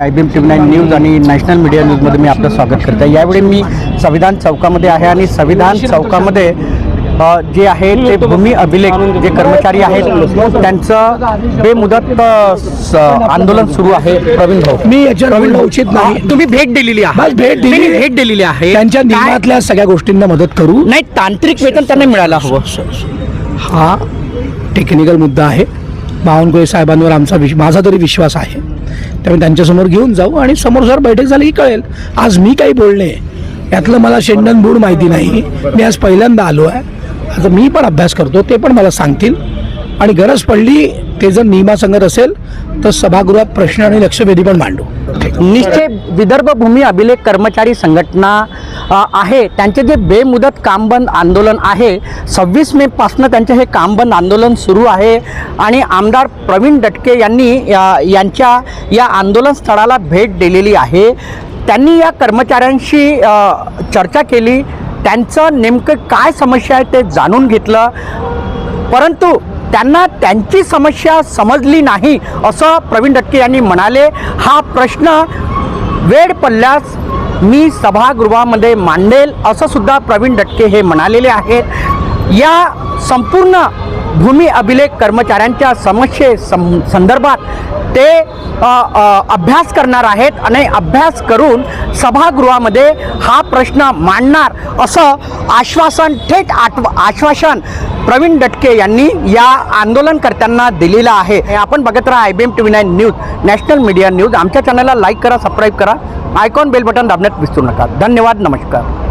I B M T V nine news आणि national media न्यूजमध्ये मी आपलं स्वागत करतो आहे यावेळी मी संविधान चौकामध्ये आहे आणि संविधान चौकामध्ये जे आहे ते भूमी अभिलेख जे कर्मचारी आहेत त्यांचं बेमुदत आंदोलन सुरू आहे. प्रवीण भाऊ. मी याच्यावर बोलणं उचित नाही. तुम्ही भेट दिलेली आहे. भेट दिली. भेट दिलेली आहे. त्यांच्या नियमातल्या सगळ्या गोष्टींना मदत करू. नाही तांत्रिक वेतन त्यांना मिळायला हवं. हा टेक्निकल मुद्दा आहे. बावनकुळे साहेबांवर आमचा विश माझा तरी विश्वास आहे. त्यामुळे त्यांच्यासमोर घेऊन जाऊ आणि समोर जर बैठक झाली की कळेल. आज मी काही बोलणे यातलं मला शेंडन बूड माहिती नाही. मी आज पहिल्यांदा आलो आहे. आता मी पण अभ्यास करतो ते पण मला सांगतील. आणि गरज पडली ते जर नियमा सांगत असेल तर सभागृहात प्रश्न आणि लक्षवेधी पण मांडू. निश्चय विदर्भ भूमी अभिलेख कर्मचारी संघटना आहे. त्यांचे जे बेमुदत कामबंद आंदोलन आहे सव्वीस मे पासनं त्यांचे हे कामबंद आंदोलन सुरू आहे. आणि आमदार प्रवीण दटके यांनी यांच्या या आंदोलन स्थळाला भेट दिलेली आहे. त्यांनी या कर्मचाऱ्यांशी चर्चा केली. त्यांचं नेमकं काय समस्या आहे ते जाणून घेतलं. परंतु त्यांना त्यांची समस्या समजली नाही असं प्रवीण दटके यांनी म्हणाले. हा प्रश्न वेळ पडल्यास मी सभागृहामध्ये मांडेल असं सुद्धा प्रवीण दटके हे म्हणालेले आहेत. या संपूर्ण भूमी अभिलेख कर्मचाऱ्यांच्या समस्ये सं संदर्भात ते अभ्यास करणार आहेत आणि अभ्यास करून सभागृहामध्ये हा प्रश्न मांडणार असं आश्वासन थेट आठव आश्वासन प्रवीण दटके यांनी या आंदोलनकर्त्यांना दिलेलं आहे. हे आपण बघत राहा I B M T V nine news national media news. आमच्या चॅनलला लाईक करा सबस्क्राईब करा. आयकॉन बेल बटन दाबण्यात विसरू नका. धन्यवाद नमस्कार.